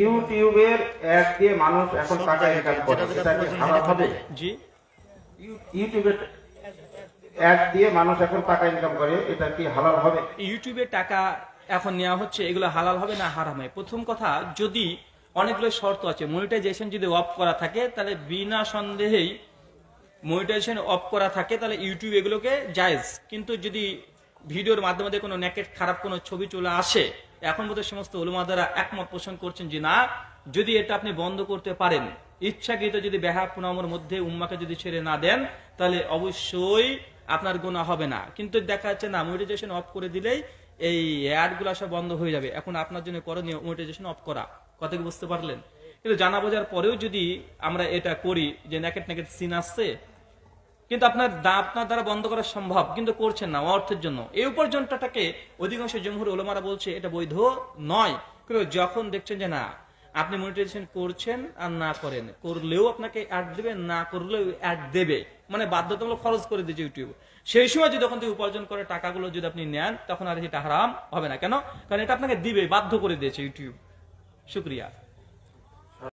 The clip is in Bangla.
ইউটিউবের অ্যাড দিয়ে মানুষ এখন টাকা ইনকাম করে। এটা কি হারাম হবে? জি। ইউটিউবের অ্যাড দিয়ে মানুষ এখন টাকা ইনকাম করে। এটা কি হালাল হবে? ইউটিউবে টাকা এখন নেওয়া হচ্ছে এগুলো হালাল হবে না হারাম হবে? প্রথম কথা যদি অনেকগুলো শর্ত আছে মনিটাইজেশন যদি অফ করা থাকে তাহলে বিনা সন্দেহেই মনিটাইজেশন অফ করা থাকে তাহলে ইউটিউব এগুলোকে জায়েজ। কিন্তু যদি ভিডিওর মাধ্যমে কোনো নেকেট খারাপ কোনো ছবি চলে আসে এখন বোধহয় সমস্ত ওলুমাদারা একমত পোষণ করছেন যে না, যদি এটা আপনি বন্ধ করতে পারেন, ইচ্ছাকৃত যদি বেহা পুনামর মধ্যে উম্মাকে যদি ছেড়ে না দেন, তাহলে অবশ্যই আপনার গোনা হবে না। কিন্তু দেখা যাচ্ছে না মনিটাইজেশন অফ করে দিলেই এই অ্যাডগুলো সব বন্ধ হয়ে যাবে। এখন আপনার জন্য করণীয় মনিটাইজেশন অফ করা। কথা কি বুঝতে পারলেন? কিন্তু জানা বোঝার পরেও যদি আমরা এটা করি, যে নেকেট নেকেট সিন আসছে কিন্তু আপনার আপনার দ্বারা বন্ধ করা সম্ভব, কিন্তু করছেন না, অর্থের জন্য। এই উপার্জনটাকে অধিকাংশ জমহুর ওলামারা বলছে এটা বৈধ নয়। কিন্তু যখন দেখছেন যে না, আপনি মনিটাইজেশন করছেন আর না করেন, করলেও আপনাকে অ্যাড দেবে, না করলেও অ্যাড দেবে। মানে বাধ্যতামূলক খরচ করে দিয়েছে ইউটিউব সেই সময় যদি তখন থেকে উপার্জন করে টাকাগুলো যদি আপনি নেন, তখন আর এটা হারাম হবে না। কেন? কারণ এটা আপনাকে দিবে, বাধ্য করে দিয়েছে ইউটিউব শুক্রিয়া।